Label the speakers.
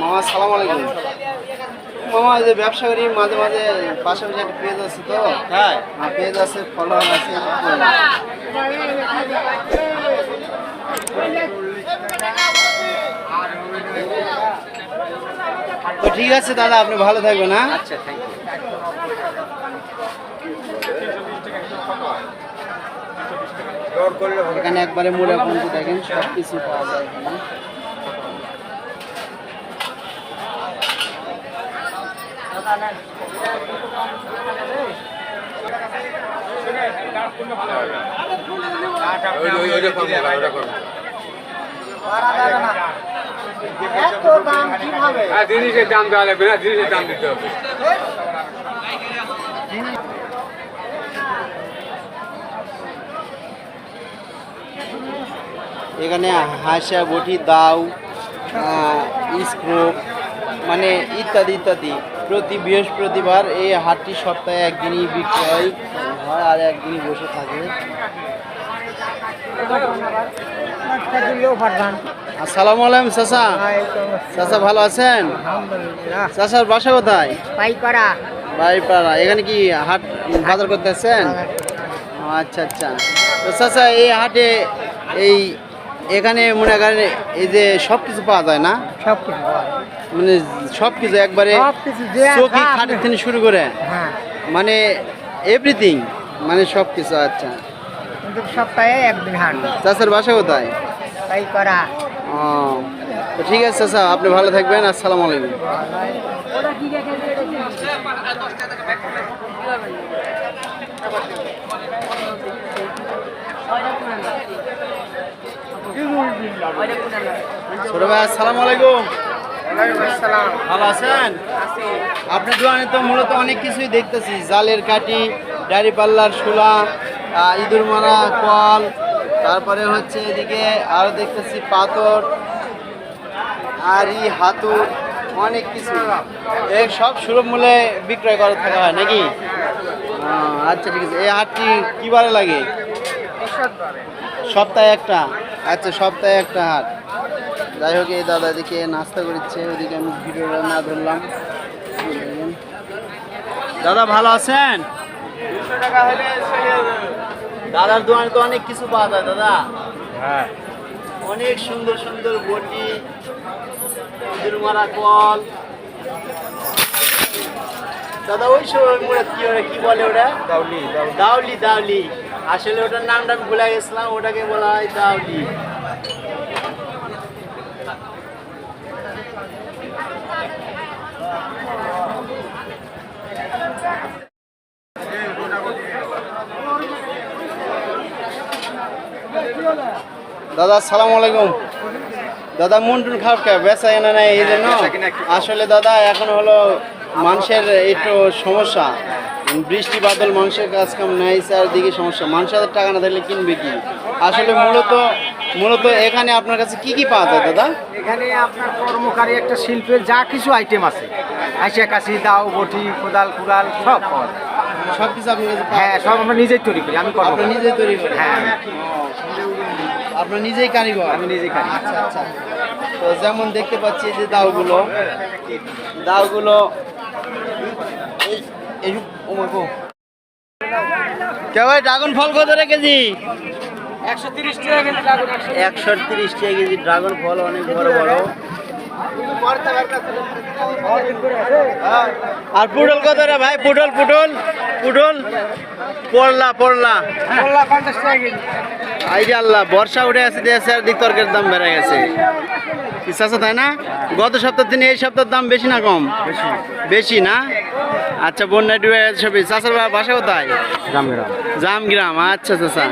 Speaker 1: মামা সালাম আলাইকুম। মামা যে ব্যবসা করি মাঝে মাঝে পাশাপাশি একটা পেজ আছে তো। হ্যাঁ। পেজ আছে ফলোয়ার আছে তো। ঠিক আছে দাদা আপনি ভালো থাকবেন হ্যাঁ?
Speaker 2: আচ্ছা থ্যাংক ইউ
Speaker 1: এখানে একবারে মোড়া পর্যন্ত দেখেন সব কিছু পাওয়া যায় এখানে
Speaker 3: হ্যাঁ জিনিসের দাম দেওয়া লাগবে না জিনিসের দাম দিতে হবে
Speaker 1: এখানে হাঁসা, বটি দাও স্ক্রোপ মানে ইত্যাদি ইত্যাদি। প্রতি বৃহস্পতিবার এই হাটটি সপ্তাহে একদিনই বিক্রয় হয় আর একদিনই বসে থাকে। আসসালামু আলাইকুম চাচা। চাচা ভালো আছেন? চাচার বাসা কোথায়? এখানে কি হাট বাজার করতে আসছেন? ও, আচ্ছা আচ্ছা। তো চাচা এই হাটে এই এখানে মনে করেন এই যে সব কিছু পাওয়া যায় না?
Speaker 2: সব কিছু
Speaker 1: মানে সব কিছু একবারে চৌকি খাটের থেকে শুরু করে
Speaker 2: হ্যাঁ।
Speaker 1: মানে এভরিথিং মানে সব কিছু আচ্ছা
Speaker 2: সপ্তাহে একদিন হাট
Speaker 1: চাচার বাসা কোথায়?
Speaker 2: পাইকারা
Speaker 1: ও ঠিক আছে চাচা আপনি ভালো থাকবেন আসসালামু আলাইকুম। ছোট ভাই আসসালামু আলাইকুম। ভালো আছেন? আপনার দোকানে তো মূলত অনেক কিছুই দেখতেছি। জালের কাঠি ডাড়ি পাল্লার শোলা ইঁদুর মারা কল তারপরে হচ্ছে এদিকে আরও দেখতেছি পাথর আড়ি হাতুর অনেক কিছু। এই সব সুলভ মূল্যে বিক্রয় করা থাকা হয় নাকি? আচ্ছা ঠিক আছে। এই হাটটি কী বারে লাগে সপ্তাহে একটা? আচ্ছা সপ্তাহে একটা হাট। যাই হোক এই দাদা এদিকে নাস্তা করছে ওদিকে আমি ভিডিওটা না ধরলাম। দাদা ভালো আছেন? দাদার দোকানে তো অনেক কিছু পাওয়া যায় দাদা।
Speaker 3: হ্যাঁ।
Speaker 1: অনেক সুন্দর সুন্দর বটি মারা কল। দাদা ওই সময় মোড়া কি ওরা কি বলে ওটা
Speaker 3: দাউলি
Speaker 1: দাউলি। দাউলি আসলে ওটার নামটা আমি ভুলে গেছিলাম ওটাকে বলা হয় দাউলি। দাদা আসসালামু আলাইকুম। দাদা মন টুন খারাপ কে বেচা কেনা নাই এই জন্য? আসলে দাদা এখন হলো মানুষের একটু সমস্যা। বৃষ্টি বাদল মানুষের কাজ কাম নাই চারদিকে সমস্যা। মানুষের টাকা না থাকলে কিনবে কি? আসলে মূলত মূলত এখানে আপনার কাছে কি কি পাওয়া যায় দাদা?
Speaker 4: এখানে আপনার কর্মকারী একটা শিল্পের যা কিছু আইটেম আছে। আইসা কাশি দাও বটি কোদাল কুড়াল সব পাওয়া যায়।
Speaker 1: সব কিছু আপনার কাছে
Speaker 4: হ্যাঁ সব আমরা নিজেই তৈরি করি আমি
Speaker 1: আপনি নিজেই তৈরি করি
Speaker 4: হ্যাঁ
Speaker 1: আপনার নিজেই কারিগর?
Speaker 4: আমি নিজেই কারি
Speaker 1: আচ্ছা আচ্ছা। তো যেমন দেখতে পাচ্ছি যে দাওগুলো দাওগুলো কে ভাই ড্রাগন ফল কত রে কেজি?
Speaker 2: একশো তিরিশ টাকা
Speaker 1: কেজি ড্রাগন ফল অনেক বড় বড়। আর পুটল কত রে ভাই? পুটল পুটল পুটল। পড়লা পড়লা। আইডি আল্লাহ বর্ষা উঠে আছে দিয়েছে আর দিক দাম বেড়ে গেছে। ইচ্ছা আছে তাই না? গত সপ্তাহ দিনে এই সপ্তাহের দাম বেশি না কম? বেশি না? আচ্ছা বন্যা ডুবে গেছে সবই চাষার বাসা কোথায়?
Speaker 4: জামগ্রাম।
Speaker 1: জামগ্রাম আচ্ছা চাষা